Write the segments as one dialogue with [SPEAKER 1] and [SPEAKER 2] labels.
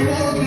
[SPEAKER 1] I you.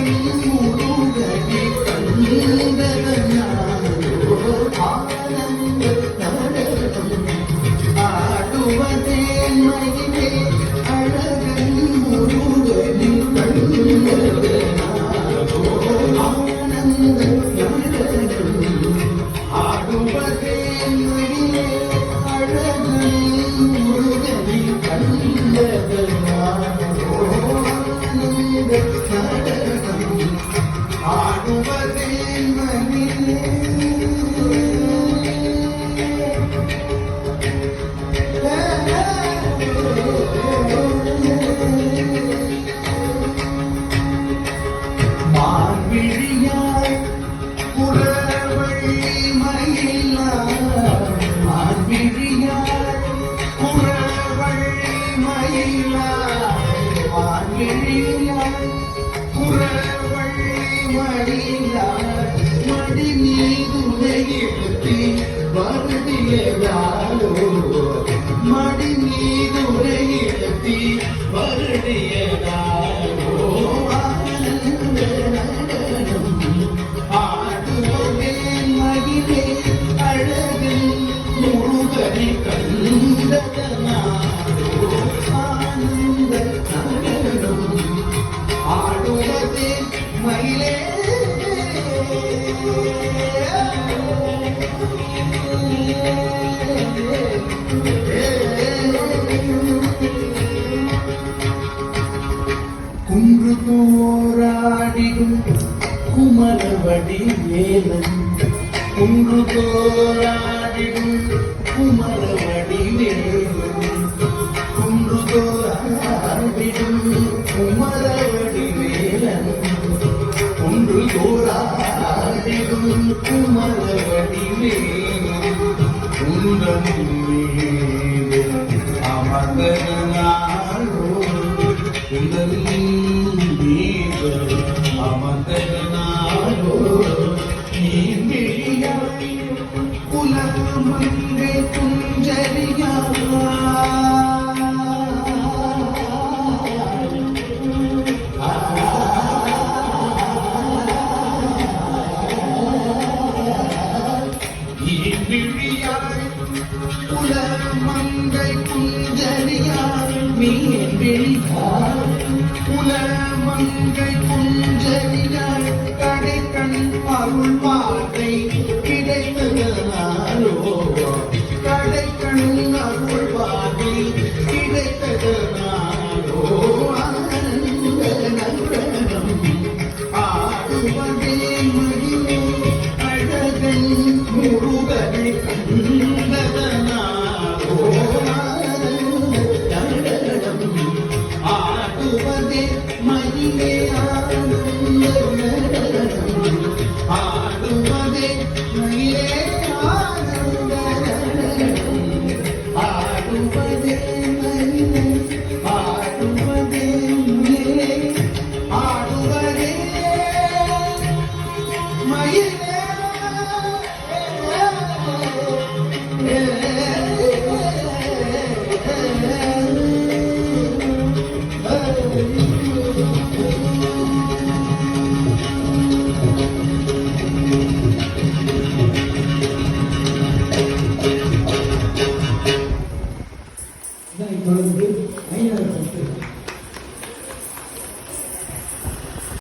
[SPEAKER 1] குறவழி மயிலாய் மடி வருடியதாலோ மடி மீதுரையிழுத்தி வருடியதாலோ ஆனந்த மகிழே அழகன் ஆனந்த தோராடிடும் குமரவடி வேலன். குன்று தோராடிடும் குமரவடி வேலன். குன்று தோராடிடும் குமரவடி வேலன். குன்று தோராடிடும் குமரவடி வேலன். குந்தன் அமர்ந்த அமர்ந்தனாரோ குந்தன் குலமங்கை குஞ்சரியா விழியாய் குலமங்கை குஞ்சரியாய் மீன் விழியாய் அருள் வார்த்தை மயிலே.